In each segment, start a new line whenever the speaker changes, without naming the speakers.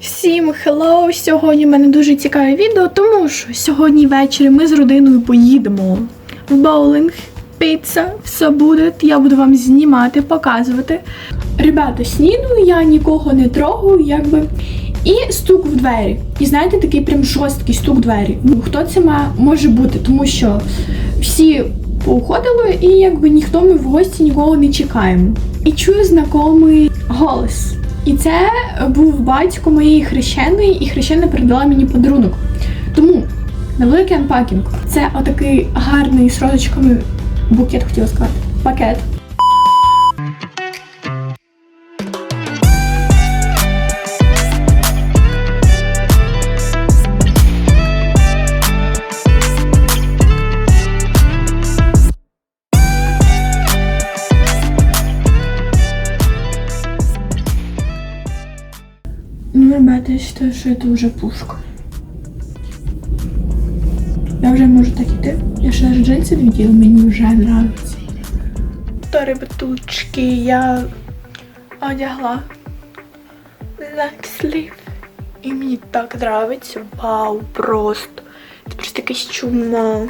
Всім хеллоу! Сьогодні в мене дуже цікаве відео, тому що сьогодні ввечері ми з родиною поїдемо в боулинг, піца, все буде. Я буду вам знімати, показувати. Ребята, снідаю, я нікого не трогаю, якби. І стук в двері. І знаєте, такий прям жорсткий стук в двері. Ну, хто це може бути, тому що всі поуходили, і якби ніхто ми в гості нікого не чекаємо. І чую знайомий голос. І це був батько моєї хрещеної, і хрещена передала мені подарунок. Тому невеликий анпакінг це отакий гарний з розочками букет, хотіла сказати. Пакет. Я считаю, что это уже пушка. Я вже можу так іти. Я ще навіть джинси не вділа, мені вже нравиться. То ребятучки, я одягла лакслів. І мені так нравиться. Вау, просто. Це просто якась чума.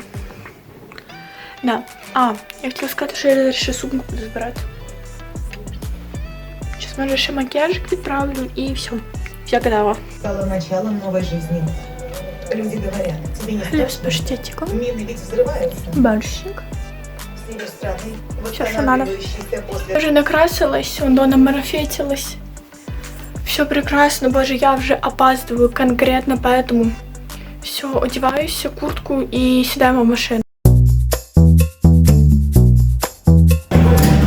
Да. А, я хотіла сказати, що я зараз сумку буду збирати. Зараз може ще макіяжик відправлю і все. Я готова.
стало началом новой жизни. Люди говорят, тебе не
Хлеб с
страшно?
паштетиком.
Мины ведь взрываются.
Борщик.
Сидишь страны,
Всё, что надо.
восстанавливающийся
Я
после
вже накрасилась, он намарафетилась. Все прекрасно, боже, я вже опаздываю конкретно, поэтому все, одеваюсь, куртку и сідаємо в машину.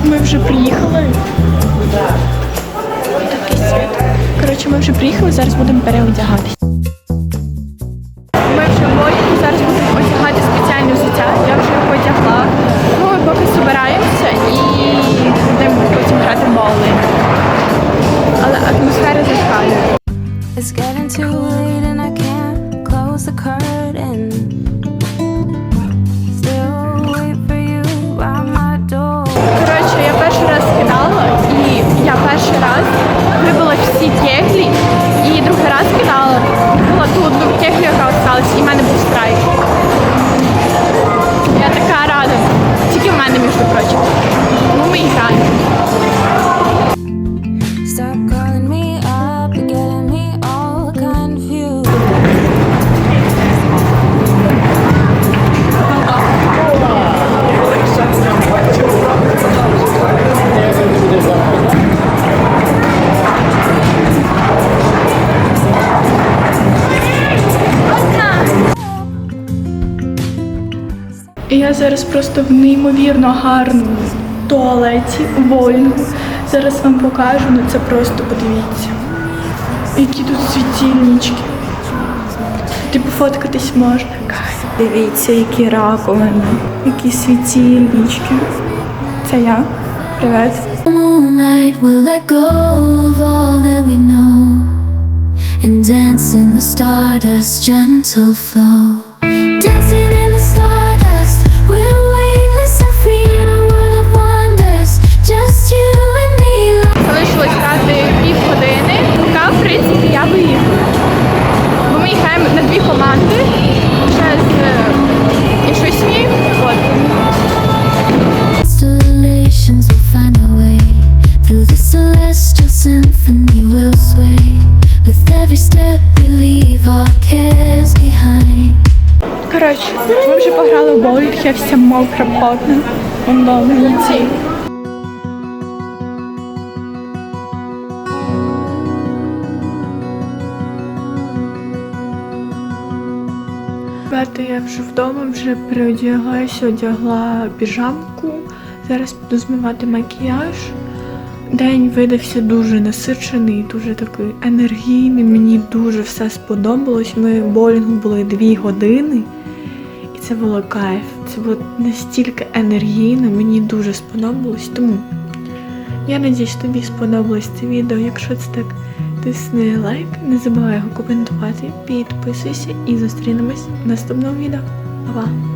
Ми вже приїхали. Вже приїхали, зараз будемо переодягатись. Ми вже в зараз будемо одягати спеціальне взуття. Я вже його одягла. Ну, ми поки збираємося і будемо потім грати боли. Але атмосфера зашкалює. І я зараз просто в неймовірно гарному туалеті у боулінгу. Зараз вам покажу, ну це просто подивіться. Які тут світильнички. Типу фоткатись можна. Кайф. Дивіться, які раковини, які світильнички. Це я. Привет.
And dance in the stardust gentle flow. Step we leave our cares behind.
Коротше, ми вже пограли в боулінг, я вся мокра, потна. Вон до мені ці. Ребята, я вже вдома вже переодяглася, одягла піжамку. Зараз буду змивати макіяж. День видався дуже насичений, дуже такий енергійний. Мені дуже все сподобалось. Ми в боулінгу були дві години. І це було кайф. Це було настільки енергійно, мені дуже сподобалось. Тому я надіюсь, тобі сподобалось це відео. Якщо це так, тисни лайк, не забувай його коментувати, підписуйся і зустрінемось в наступному відео. Па-па!